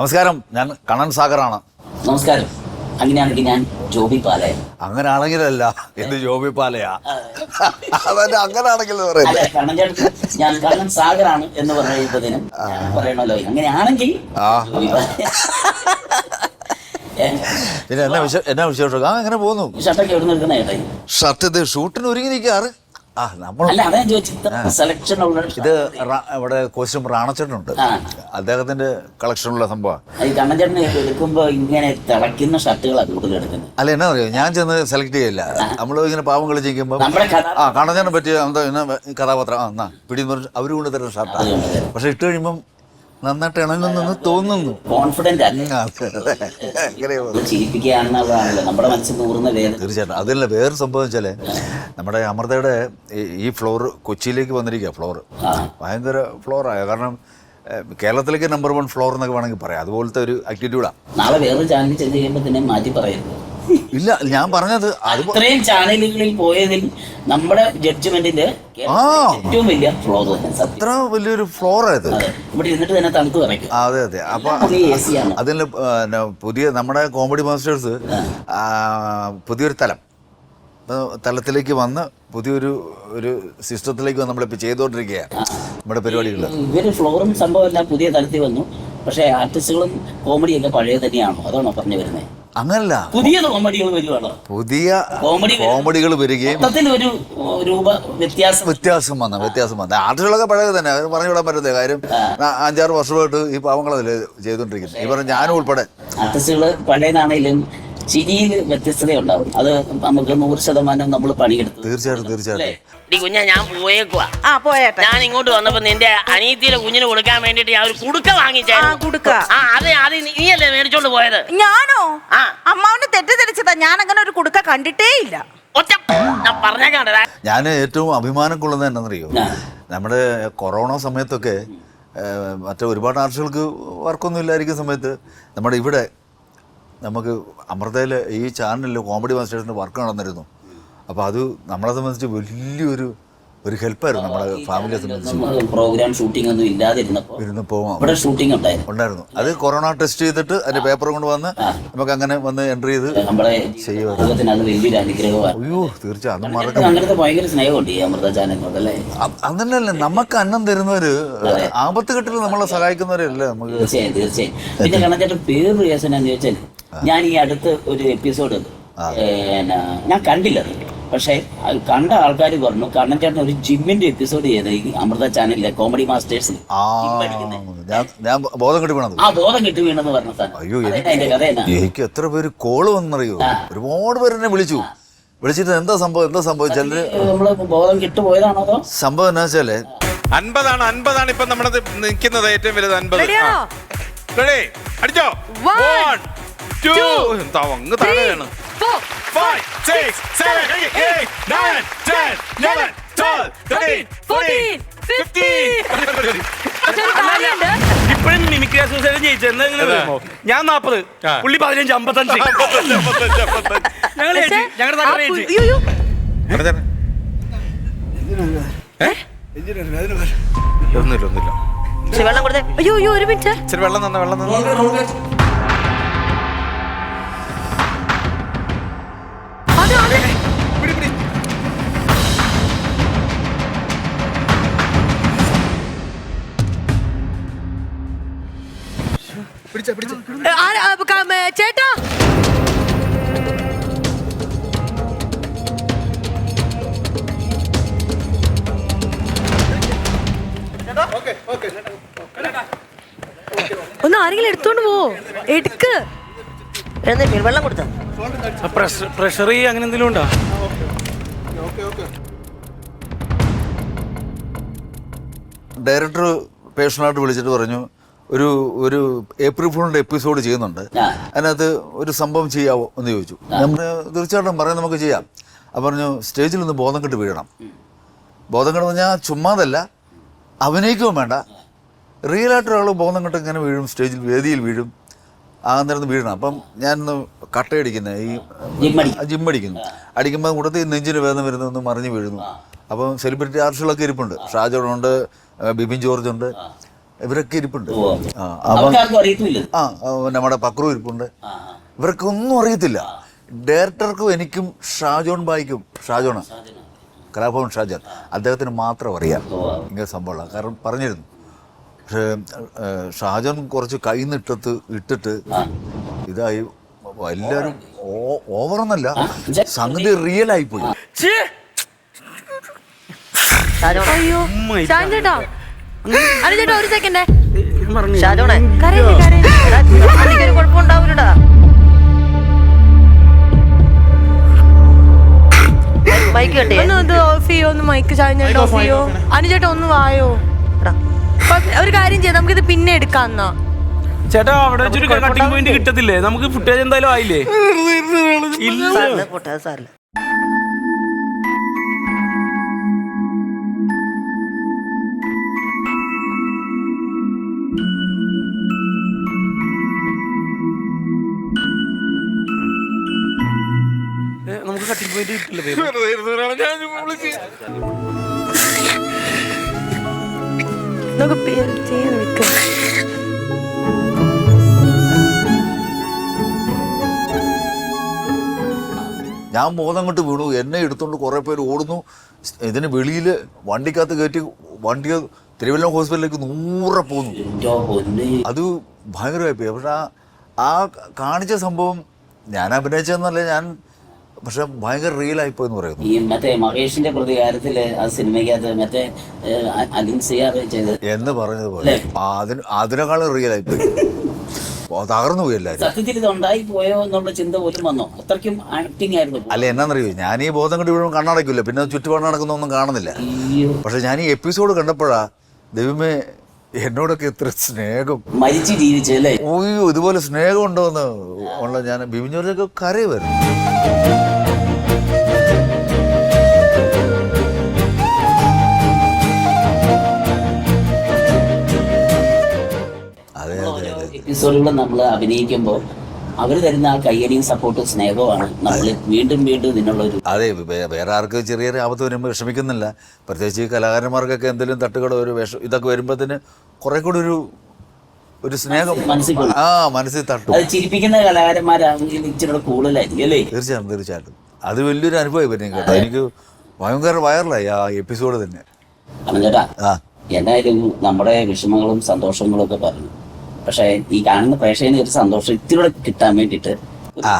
നമസ്കാരം ഞാൻ കണ്ണൻ സാഗറാണ്. നമസ്കാരം. അങ്ങനെയാണെങ്കിൽ ഞാൻ ജോബി പാലയ. അങ്ങനാണെങ്കിലല്ല എന്ത് ജോബി പാലയാ. അതന്നെ അങ്ങനെ ആണെങ്കിൽ ഞാൻ കണ്ണൻ സാഗറാണ് എന്ന് പറയുന്നതിനും പറയണല്ലോ. അങ്ങനെയാണെങ്കിൽ പിന്നെ എന്നാ വിശ എന്നാ വിശേഷം ആ എങ്ങനെ പോകുന്നു. ഷർട്ടൊക്കെ എവിടെ ഷർട്ട് ഇത് ഷൂട്ടിന് ഒരുങ്ങി നിൽക്കാറ് ഇത് ഇവിടെ കോസ്റ്റ്യൂം റാണച്ചേട്ടനുണ്ട് അദ്ദേഹത്തിന്റെ കളക്ഷനുള്ള സംഭവം. എടുക്കുമ്പോ ഇങ്ങനെ തിളയ്ക്കുന്ന ഷർട്ടുകളാണ് കൂടുതൽ എടുക്കുന്നത്. അല്ല എന്നാ അറിയോ ഞാൻ ചെന്ന് സെലക്ട് ചെയ്യില്ല. നമ്മൾ ഇങ്ങനെ പാവം കളി നമ്മുടെ കഥ ആ കണ്ണച്ചേട്ടനെ പറ്റിയ എന്താ കഥാപാത്രം. ആ എന്നാ പറഞ്ഞ് അവർ കൊണ്ട് തരുന്ന ഷർട്ടാണ് പക്ഷെ ഇട്ട് കഴിയുമ്പം നന്നായിട്ട് ഇണങ്ങുന്നെന്ന് തോന്നുന്നു. കോൺഫിഡന്റ് നമ്മുടെ മനസ്സിൽ നൂറുന്ന വേദന. തീർച്ചയായിട്ടും. അതല്ല വേറെ സംഭവം വെച്ചാൽ നമ്മുടെ അമൃതയുടെ ഈ- ഫ്ലോർ കൊച്ചിയിലേക്ക് വന്നിരിക്കുക ഫ്ലോർ. ഭയങ്കര ഫ്ലോറായ കാരണം കേരളത്തിലേക്ക് നമ്പർ വൺ ഫ്ലോർ എന്നൊക്കെ വേണമെങ്കിൽ പറയാം. അതുപോലത്തെ ഒരു ആക്ടിറ്റ്യൂഡാണ് നാളെ വേറൊരു ചാനലിൽ ചെന്ന് കഴിയുമ്പോൾ തന്നെ മാറ്റി പറയരുത്. ഇല്ല ഞാൻ പറഞ്ഞത് അത് ഇത്രയും ചാനലുകളിൽ പോയതിൽ നമ്മുടെ ജഡ്ജ്മെന്റിന്റെ ആ. ഏറ്റവും വലിയ ഫ്ലോർ തന്നെ സത്യം. അത്ര വലിയൊരു ഫ്ലോറായത് അതെ. ഇവിടെ ഇരുന്നിട്ട് തന്നെ തണുത്ത് പറയും അതെ അതെ. അപ്പൊ എ സി ആണ്. അതിൽ പുതിയ നമ്മുടെ കോമഡി മാസ്റ്റേഴ്സ് ആ, പുതിയൊരു തലം. ആ, തലത്തിലേക്ക് വന്ന് പുതിയൊരു ഒരു സിസ്റ്റത്തിലേക്ക് വന്ന് നമ്മളിപ്പോൾ ചെയ്തുകൊണ്ടിരിക്കുകയാണ് നമ്മുടെ പരിപാടികൾ ഇവർ ഫ്ലോറും സംഭവം എല്ലാം പുതിയ തലത്തിൽ വന്നു. പക്ഷേ ആർട്ടിസ്റ്റുകളും കോമഡിയൊക്കെ പഴയ തന്നെയാണോ അതാണോ പറഞ്ഞു വരുന്നത് അങ്ങനല്ല. പുതിയ കോമഡികൾ വരുവാണോ? പുതിയ കോമഡി കോമഡികൾ വരികയും മൊത്തത്തിൽ ഒരു രൂപ വ്യത്യാസം. വ്യത്യാസം വന്ന വ്യത്യാസം വന്ന. ആർട്ടിസ്റ്റുകളൊക്കെ പഴയത് തന്നെ അത് പറഞ്ഞു വിടാൻ പറ്റത്തില്ല. കാര്യം അഞ്ചാറ് വർഷമായിട്ട് ഈ പാവങ്ങളതല്ലേ ചെയ്തുകൊണ്ടിരിക്കുന്നത്. ഇവർ ഞാനും ഉൾപ്പെടെ. ആർട്ടിസ്റ്റുകൾ പഴയതാണെങ്കിലും ചിരിയിൽ വ്യത്യസ്തത ഉണ്ടാവും അത് നമുക്ക് നൂറ് ശതമാനം നമ്മൾ പണിയെടുത്തു തീർച്ചയായിട്ടും തീർച്ചയായിട്ടും. കുഞ്ഞ ഞാൻ പോയേക്കുവാ. ആ പോയേട്ടെ. ഞാൻ ഇങ്ങോട്ട് വന്നപ്പോ നിന്റെ അനിയത്തിയുടെ കുഞ്ഞിന് കൊടുക്കാൻ വേണ്ടിട്ട് ഞാൻ ഒരു കുടുക്ക വാങ്ങിച്ചായിരുന്നു. കുടുക്ക. ആ അതെ അത് നീ- നീയല്ലേ മേടിച്ചോണ്ട് പോയത്? ഞാനോ? ആ. അമ്മാവന് തെറ്റിദ്ധരിച്ചതാ. ഞാൻ അങ്ങനെ ഒരു കുടുക്ക കണ്ടിട്ടേ ഇല്ല ഒറ്റ ഞാൻ ഏറ്റവും അഭിമാനം കൊള്ളുന്നത് എന്നാണെന്നറിയോ ആ. നമ്മുടെ കൊറോണ സമയത്തൊക്കെ മറ്റേ ഒരുപാട് ആർട്ടിസ്റ്റുകൾക്ക് വർക്കൊന്നും ഇല്ലായിരിക്കുന്ന സമയത്ത് നമ്മുടെ ഇവിടെ നമുക്ക് അമൃതയിൽ ഈ ചാനലിൽ കോമഡി മാസ്റ്റേഴ്സിന്റെ വർക്ക് നടന്നിരുന്നു. അപ്പോൾ അത് നമ്മളെ സംബന്ധിച്ച് വലിയൊരു ഒരു ഹെൽപ്പായിരുന്നു നമ്മുടെ ഫാമിലിയെ സംബന്ധിച്ച്. പ്രോഗ്രാം ഷൂട്ടിംഗ് ഒന്നും ഇല്ലാതിരുന്നപ്പോൾ ഇരുന്ന് പോവാം ഇവിടെ ഷൂട്ടിംഗ് ഉണ്ടായിരുന്നു. ഉണ്ടായിരുന്നു. അത് കൊറോണ ടെസ്റ്റ് ചെയ്തിട്ട് അതിന്റെ പേപ്പർ കൊണ്ട് വന്ന് നമുക്ക് അങ്ങനെ വന്ന് എൻട്രി ചെയ്ത് നമ്മളെ ചെയ്യുമായിരുന്നു. അത് വലിയൊരു അനുഗ്രഹമാണ് അയ്യോ തീർച്ചയായും അന്ന് മറക്കാൻ അങ്ങനത്തെ ഭയങ്കര സ്നേഹമുണ്ട് ഈ അമൃത ചാനലിനോടല്ലേ അങ്ങനെയല്ലേ നമുക്ക് അന്നം തരുന്നവര് ആപത്ത് കെട്ടിൽ നമ്മളെ സഹായിക്കുന്നവരല്ലേ നമുക്ക് തീർച്ചയായും തീർച്ചയായും. പിന്നെ കണക്കേറ്റ പേര് ചോദിച്ചാൽ ഞാൻ ഈ അടുത്ത് ഒരു എപ്പിസോഡ് ഞാൻ കണ്ടില്ല പക്ഷെ കണ്ട ആൾക്കാർ പറഞ്ഞു കണ്ണൻ ചേട്ടൻ ഒരു ജിമ്മിന്റെ എപ്പിസോഡ് ചെയ്ത് ഈ അമൃത ചാനലിലെ കോമഡി മാസ്റ്റേഴ്സ് ആ ഞാൻ ഞാൻ ബോധം കെട്ടി വീണത്. ആ ബോധം കിട്ടു വീണെന്ന് പറഞ്ഞ അയ്യോ എനിക്ക് എത്ര പേര് കോൾ വന്നറിയോ ഒരുപാട് പേര് എന്നെ വിളിച്ചു. വിളിച്ചിട്ട് എന്താ സംഭവം? എന്താ സംഭവം? ചിലര് നമ്മൾ ബോധം കിട്ടുപോയതാണോ അതോ? സംഭവം എന്നാ വെച്ചാൽ അൻപതാണ് അൻപതാണ് ഇപ്പൊ നമ്മുടെ നിൽക്കുന്നത് ഏറ്റവും വലുത് അൻപത്. അടിച്ചോ? Two, എന്താ അങ്ങ് താഴെയാണ് Five, six, seven, eight, nine, ten, eleven, twelve, thirteen, fourteen, fifteen. ഇപ്പഴും മിമിക്രി അസോസിയേഷൻ ജയിച്ചത്? ഞാൻ നാപ്പത്. പുള്ളി പതിനഞ്ച് അമ്പത്തഞ്ച്. ഞങ്ങൾ ഞങ്ങളുടെ. ഒന്നുമില്ല ഒന്നുമില്ല. വെള്ളം കൊടുത്തേ. അയ്യോ അയ്യോ ഒരു മിനിറ്റ്. വെള്ളം തന്നെ വെള്ളം തന്നെ? ചേട്ടാ? ഒന്ന് ആരെങ്കിലും എടുത്തോണ്ട് പോവോ എടുക്ക്. വെള്ളം കൊടുത്ത? പ്രഷർ അങ്ങനെ എന്തെങ്കിലും ഉണ്ടോ? ഡയറക്ടർ പേഴ്സണലായിട്ട് വിളിച്ചിട്ട് പറഞ്ഞു ഒരു ഒരു ഏപ്രിൽ ഫോണിന്റെ എപ്പിസോഡ് ചെയ്യുന്നുണ്ട്. അതിനകത്ത് ഒരു സംഭവം ചെയ്യാവോ എന്ന് ചോദിച്ചു. നമ്മൾ തീർച്ചയായിട്ടും പറയാം നമുക്ക് ചെയ്യാം. അപ്പം പറഞ്ഞു സ്റ്റേജിൽ നിന്ന് ബോധം കെട്ട് വീഴണം. ബോധം കെട്ട് പറഞ്ഞാൽ ചുമ്മാതല്ല അഭിനയിക്കുകയും വേണ്ട. റിയൽ ആയിട്ട് ഒരാൾ ബോധം കെട്ട് ഇങ്ങനെ വീഴും സ്റ്റേജിൽ വേദിയിൽ വീഴും ആ നേരം വീഴണം. അപ്പം ഞാനൊന്ന് കട്ടയടിക്കുന്നത് ഈ ജിം അടിക്കുന്നു. അടിക്കുമ്പോൾ കൂട്ടത്തിൽ നെഞ്ചിന് വേദന വരുന്നൊന്ന് മറിഞ്ഞ് വീഴുന്നു. അപ്പം സെലിബ്രിറ്റി ആർട്ടിസ്റ്റുകളൊക്കെ ഇരിപ്പുണ്ട്. ഷാജോണുണ്ട് ബിബിൻ ജോർജ് ഉണ്ട്. ഇവരൊക്കെ ഇരിപ്പുണ്ട്. ആ ആ നമ്മുടെ പക്രു ഇരിപ്പുണ്ട്. ഇവർക്ക് ഒന്നും അറിയത്തില്ല. ഡയറക്ടർക്കും എനിക്കും ഷാജോൺ ബായിക്കും ഷാജോണ്. കലാഭവൻ ഷാജോൺ അദ്ദേഹത്തിന് മാത്രം അറിയാം ഇങ്ങനെ സംഭവമുള്ള. കാരണം പറഞ്ഞിരുന്നു. പക്ഷേ ഷാജോൺ കുറച്ച് കൈ നിട്ടത്ത് ഇട്ടിട്ട് ഇതായി എല്ലാവരും ഓവറെന്നല്ല സംഗതി റിയൽ ആയിപ്പോയി അയ്യോ അനു ചേട്ടാ ഒരു സെക്കൻഡ് ഷാജോണേ കരയില്ലേ കരയില്ലേ? എനിക്കൊരു കുഴപ്പമുണ്ടാവില്ലടാ മൈക്ക് കണ്ടേ ഒന്ന് ഇത് ഓഫ് ചെയ്യോ? ഒന്ന് മൈക്ക് ഓഫ് ചെയ്യോ? ഒന്ന് വായോ? ഒരു കാര്യം ചെയ്യാം നമുക്കിത് പിന്നെ എടുക്കാന്നോ ചേട്ടാ അവിടെ വെച്ചൊരു കട്ടിംഗ് പോയിന്റ് കിട്ടത്തില്ലേ? നമുക്ക് ഫുട്ടേജ് എന്തായാലും ആയില്ലേ? ഇല്ല. നമുക്ക് പേ- ചെയ്യാൻ ഞാൻ ബോധങ്ങോട്ട് വീണു. എന്നെ എടുത്തുകൊണ്ട് കുറേ പേര് ഓടുന്നു. ഇതിന് വെളിയിൽ വണ്ടിക്കകത്ത് കയറ്റി വണ്ടി തിരുവല്ല ഹോസ്പിറ്റലിലേക്ക് നൂറെ പൊന്നേ. അത് ഭയങ്കരമായി പോയി പക്ഷെ ആ ആ കാണിച്ച സംഭവം ഞാൻ അഭിനയിച്ചതെന്നല്ല ഞാൻ പക്ഷെ ഭയങ്കര റിയൽ ആയിപ്പോയെന്ന് പറയുന്നു. ഈ മറ്റേ മഹേഷിന്റെ പ്രതികാരത്തിൽ ആ സിനിമയ്ക്കകത്ത് മറ്റേ അലിൻ സിയാർ ചെയ്ത് എന്ന് പറഞ്ഞതുപോലെ അതിന് അതിനേക്കാളും റിയൽ ആയിപ്പോയി ഓ, തകർന്നു പോയി എല്ലാവരും. സത്യത്തിൽ ഇത് ഉണ്ടായി പോയോ എന്നുള്ള ചിന്ത പോലും വന്നോ. അത്രയ്ക്കും ആക്ടിങ് ആയിരുന്നു അല്ല എന്നാന്നറിയോ? ഞാൻ ഈ ബോധം കണ്ട് വീഴുമ്പോൾ കണ്ണടയ്ക്കില്ല പിന്നെ ചുറ്റുപാട് നടക്കുന്നൊന്നും കാണുന്നില്ല. പക്ഷെ ഞാൻ ഈ എപ്പിസോഡ് കണ്ടപ്പോഴാ ദൈവമേ എന്നോടൊക്കെ എത്ര സ്നേഹം. മരിച്ചു ജീവിച്ചല്ലേ ഓയ്യോ ഇതുപോലെ സ്നേഹം ഉണ്ടോന്ന് ഉള്ള ഞാൻ ബിബിഞ്ഞോടൊക്കെ കരയുമായിരുന്നു എപ്പിസോഡുകൾ നമ്മൾ അഭിനയിക്കുമ്പോൾ അവർ തരുന്ന ആ കയ്യടിയും സപ്പോർട്ടും സ്നേഹവുമാണ് നമ്മൾ വീണ്ടും വീണ്ടും ഇതിനുള്ളൊരു അതെ വേറെ ആർക്ക് ചെറിയ ചെറിയ ആപത്ത് വരുമ്പോൾ വിഷമിക്കുന്നില്ല. പ്രത്യേകിച്ച് ഈ കലാകാരന്മാർക്കൊക്കെ എന്തെങ്കിലും തട്ടുകളോ ഒരു വിഷം ഇതൊക്കെ വരുമ്പോഴത്തേന് കുറെ കൂടി ഒരു ഒരു സ്നേഹം. മനസ്സിൽ. ആ മനസ്സിൽ തട്ടു. അത് ചിരിപ്പിക്കുന്ന കലാകാരന്മാരാണെങ്കിൽ ഇച്ചിരി കൂടെ കൂടുതലായിരിക്കും അല്ലേ? തീർച്ചയായും തീർച്ചയായിട്ടും. അത് വലിയൊരു അനുഭവമായി കേട്ടോ. എനിക്ക് ഭയങ്കര വൈറലായി ആ എപ്പിസോഡ് തന്നെ. ചേട്ടാ എന്തായാലും നമ്മുടെ വിഷമങ്ങളും സന്തോഷങ്ങളും ഒക്കെ പറഞ്ഞു. പക്ഷേ ഈ കാണുന്ന പ്രേക്ഷകന് ഒരു സന്തോഷം ഇത്തിരി കിട്ടാൻ വേണ്ടിട്ട്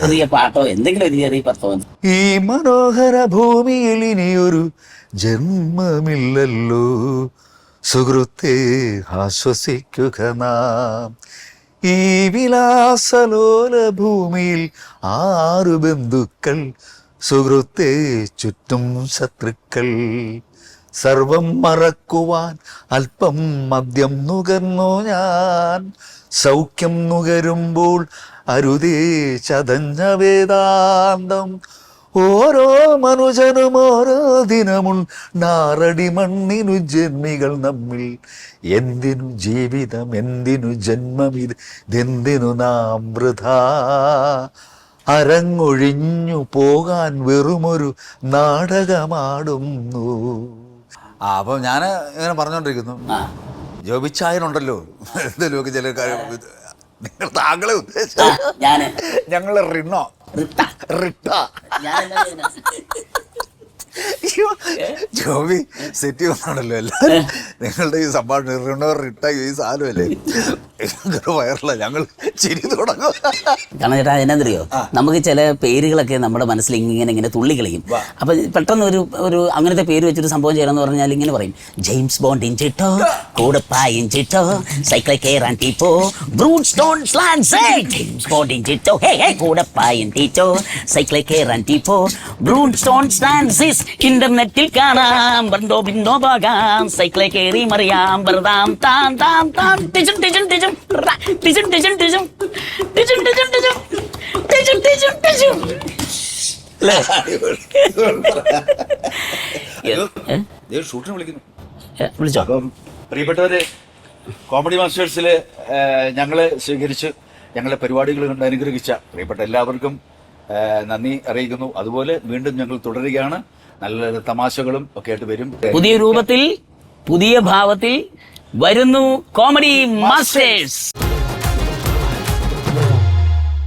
ചെറിയ പാട്ടോ എന്തെങ്കിലും ഒരു ചെറിയ പെർഫോമൻസ് ഈ മനോഹര ഭൂമിയിൽ ഇനിയൊരു ജന്മമില്ലല്ലോ. സുഹൃത്തെ ആശ്വസിക്കുക നാം. ഈ വിലാസലോല ഭൂമിയിൽ ആറു ബന്ധുക്കൾ സുഹൃത്തെ ചുറ്റും ശത്രുക്കൾ. സർവം മറക്കുവാൻ അല്പം മദ്യം നുകർന്നു ഞാൻ. സൗഖ്യം നുകരുമ്പോൾ അരുതേ ചതഞ്ഞ വേദാന്തം. ഓരോ മനുജനും ഓരോ ദിനമുണ്ടാറടി മണ്ണിനു ജന്മികൾ നമ്മിൽ. എന്തിനു ജീവിതം എന്തിനു ജന്മം ഇത് ഇതെന്തിനു നാം വൃഥാ? അരങ്ങൊഴിഞ്ഞു പോകാൻ വെറുമൊരു നാടകമാടുന്നു. ആ അപ്പം ഞാൻ ഇങ്ങനെ പറഞ്ഞുകൊണ്ടിരിക്കുന്നു ജോബിച്ചായനുണ്ടല്ലോ. എന്തെങ്കിലുമൊക്കെ ചില നിങ്ങൾ താങ്കളെ ഉദ്ദേശിച്ച ഞാൻ. ഞങ്ങൾ റിണോ റിട്ട. റിട്ട. ഞാൻ എന്നാ ചെയ്യുന്നെ? ജോബി സെറ്റ് ചെയ്യുന്നതാണല്ലോ എല്ലാവരും. നിങ്ങളുടെ ഈ സംഭാഷണം റിണോ റിട്ട ഈ സാധനമല്ലേ? വയറല്ല ഞങ്ങൾ ചിരി തുടങ്ങും. കാരണം ചേട്ടാ എന്നാന്നറിയോ നമുക്ക് ചില പേരുകളൊക്കെ നമ്മുടെ മനസ്സിൽ ഇങ്ങനെ ഇങ്ങനെ തുള്ളി കളിയും അപ്പൊ പെട്ടെന്ന് ഒരു ഒരു അങ്ങനത്തെ പേര് വെച്ചൊരു സംഭവം ചെയ്യണമെന്ന് പറഞ്ഞാൽ ഇങ്ങനെ പറയും. ജെയിംസ് ബോണ്ട് ഇഞ്ചിട്ടോ? ചിട്ടോ കൂടപ്പായ ഇൻ ചിട്ടോ സൈക്കിൾ കയറാൻ ടീപ്പോ? ബ്രൂട്ട് സ്റ്റോൺ ജെയിംസ് ബോണ്ട് ഇൻ ചിട്ടോ ഹേ ഹേ കൂടപ്പായ ടീച്ചോ സൈക്കിൾ കയറാൻ ടീപ്പോ? ബ്രൂട്ട് സ്റ്റോൺ സ്ലാൻസിസ് ഇന്റർനെറ്റിൽ കാണാം. ബന്ദോ ബിണ്ടോ പോകാം സൈക്കിളെ കയറി മറിയാം. വെറുതാം താം താം താം. ടിജും ടിജും ടിച്ചും ഷൂട്ടിന് വിളിക്കുന്നു. വിളിച്ചോ? അപ്പം പ്രിയപ്പെട്ടവരെ കോമഡി മാസ്റ്റേഴ്സിൽ ഞങ്ങളെ സ്വീകരിച്ച് ഞങ്ങളെ പരിപാടികൾ കണ്ട് അനുഗ്രഹിച്ച പ്രിയപ്പെട്ട എല്ലാവർക്കും നന്ദി അറിയിക്കുന്നു. അതുപോലെ വീണ്ടും ഞങ്ങൾ തുടരുകയാണ്. നല്ല തമാശകളും ഒക്കെ ആയിട്ട് വരും. പുതിയ രൂപത്തിൽ പുതിയ ഭാവത്തിൽ വരുന്നു കോമഡി മാസ്റ്റേഴ്സ്